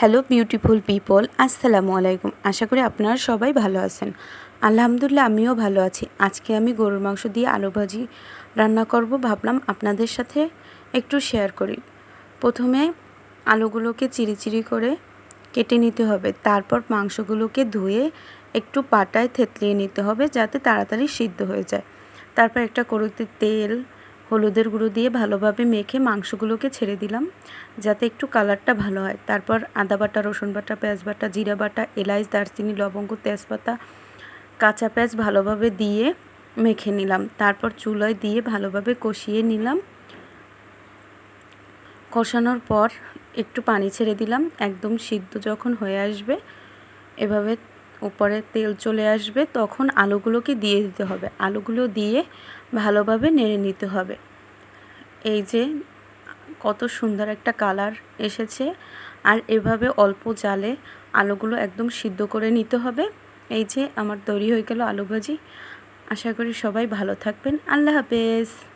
Hello beautiful people আসসালামু আলাইকুম আশা করি আপনারা সবাই ভালো আছেন। আলহামদুলিল্লাহ, আমিও ভালো আছি। আজকে আমি গরুর মাংস দিয়ে আলু ভাজি রান্না করব। ভাবলাম আপনাদের সাথে একটু শেয়ার করি। প্রথমে আলুগুলোকে চিরি করে কেটে নিতে হবে। তারপর মাংসগুলোকে ধুয়ে একটু পাটায় থেতলিয়ে নিতে হবে যাতে তাড়াতাড়ি সিদ্ধ হয়ে যায়। তারপর একটা কড়ুইতে তেল হলুদের গুঁড়ো দিয়ে ভালোভাবে মেখে মাংসগুলোকে ছেড়ে দিলাম, যাতে একটু কালারটা ভালো হয়। তারপর আদা বাটা, রসুন বাটা, পেঁয়াজ বাটা, জিরা বাটা এলাচ দারচিনি, লবঙ্গ, তেজপাতা, কাঁচা পেঁয়াজ ভালোভাবে দিয়ে মেখে নিলাম। তারপর চুলায় দিয়ে ভালোভাবে কষিয়ে নিলাম। কষানোর পর একটু পানি ছেড়ে দিলাম। একদম সিদ্ধ যখন হয়ে আসবে, এভাবে উপরে তেল চলে আসবে, তখন আলুগুলোকে দিয়ে দিতে হবে। আলুগুলো দিয়ে ভালোভাবে নেড়ে নিতে হবে। এই যে কত সুন্দর একটা কালার এসেছে। আর এভাবে অল্প জালে আলুগুলো একদম সিদ্ধ করে নিতে হবে। এই যে আমার তৈরি হয়ে গেল আলু ভাজি। আশা করি সবাই ভালো থাকবেন। আল্লাহ হাফেজ।